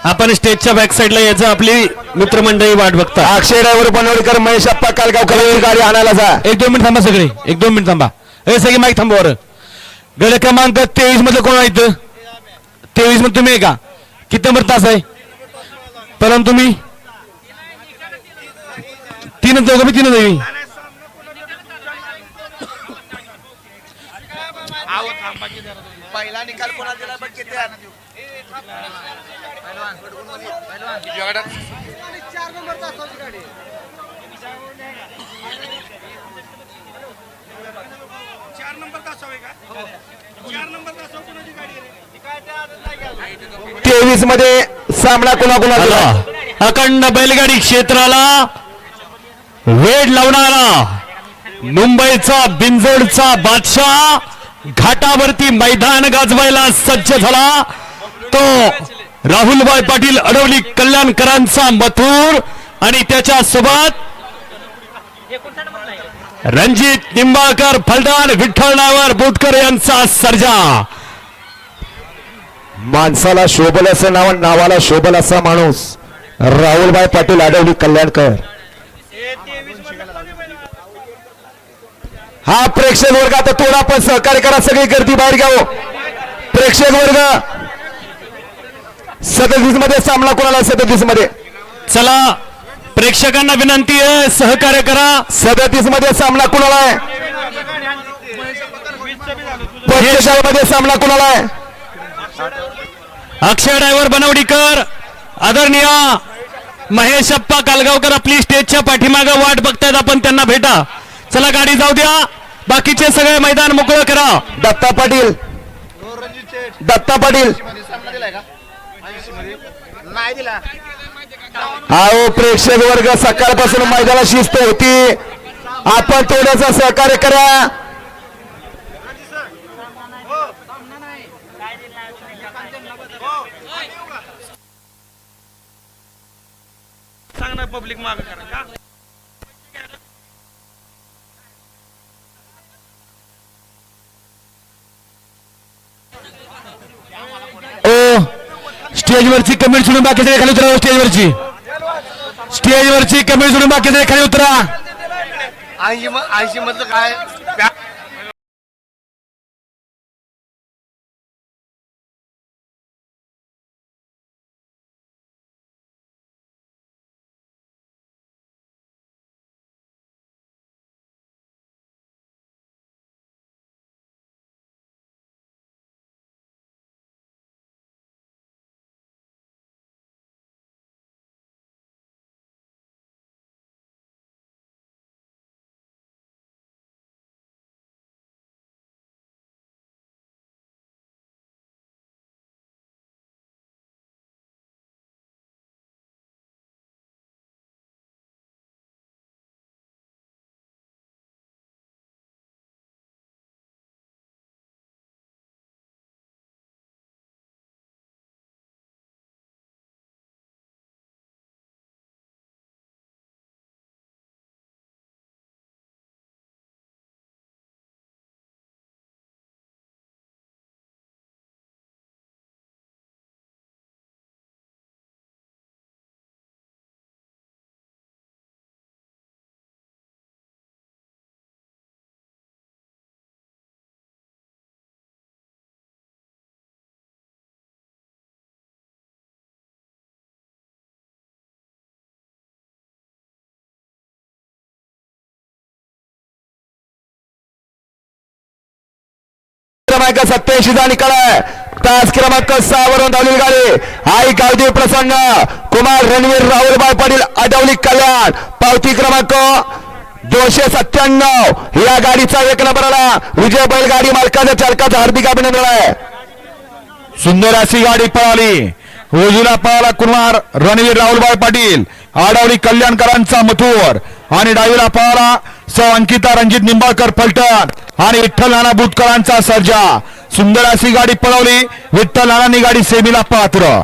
आपण स्टेजच्या बॅक साईडला यायचं आपली मित्रमंडळी वाट बघता अक्षय ड्रायव्हर बनवडकर महेश अप्पा कालगावकर गाडी आणायला जा. एक दोन मिनिट थांबा सगळे. एक दोन मिनिट थांबा. हे सगळे माईक थांबा बरं. गड क्रमांक तेवीस मधलं कोण आहे इथं? तेवीसमध्ये तुम्ही आहे का? किती नंबर तास आहे? परंतु तुम्ही? तीन दोघं मी तीन तुम्ही पहिला निकाल कोणा दिला बघ किती तेवीसमध्ये सामना कोणा कोणा आता अखंड बैलगाडी क्षेत्राला वेड लावणारा मुंबईचा बिंजोडचा बादशाह घाटावरती मैदान गाजवायला सज्ज झाला. तो राहुलभाई पाटील अडवली कल्याणकरांचा मथुर आणि त्याच्या सोबत रणजित निंबाळकर फलदार विठ्ठल नावर बोटकर यांचा सर्जा. माणसाला शोभल असं नाव नावाला शोभल असा माणूस राहुलभाई पाटील आडवली कल्याणकर. हा प्रेक्षक वर्ग आता थोडा पण सहकार्य करा सगळी गर्दी बाहेर घ्यावं प्रेक्षक वर्ग. सदतीसमध्ये सामना कोणाला सदतीसमध्ये चला प्रेक्षकांना विनंती आहे सहकार्य करा. सदतीसमध्ये सामना कुणाला आहे? पंचेचाळीसमध्ये सामना कुणाला आहे? अक्षय ड्रायव्हर बनवडीकर आदरणीय महेश अप्पा कालगावकर आपली स्टेजच्या पाठीमागं वाट बघतायत आपण त्यांना भेटा. चला गाडी जाऊ द्या. बाकीचे सगळे मैदान मोकळं करा. दत्ता पाटील. दत्ता पाटील. अहो प्रेक्षक वर्ग सकाळपासून मैदानाला शिस्त होती. आपण थोडंसं सहकार्य करा. सांग ना पब्लिक माग करा का ओ स्टेजवरची कमेंट सोडून बाकी सगळे खाली उतरा हो, स्टेजवरची. स्टेजवरची कमेंट सोडून बाकी सगळे खाली उतरा. ऐंशी ऐंशी मधलं काय? क्रमांक सत्याऐंशी चा निकाल. आहे तास क्रमांक सहा वरून धावली गाडी. आई गावदेव प्रसन्न. कुमार रणवीर राहुलबाई पाटील आडवली कल्याण. पावती क्रमांक दोनशे सत्त्याण्णव. या गाडीचा एक नंबर आला. विजय बैलगाडी मालकाच्या चालकाचा हार्दिक अभिनंदन आहे. सुंदर अशी गाडी पळाली. उजूला पळाला कुमार रणवीर राहुलबाई पाटील आडवली कल्याणकरांचा मथुर. आणि डावीला पळाला सौ अंकिता रणजित निंबाळकर फलटण. आणि विठ्ठल नाना बुतकरांचा सर्जा. सुंदर अशी गाडी पळवली. विठ्ठल नानांनी गाडी सेमीला पात्र.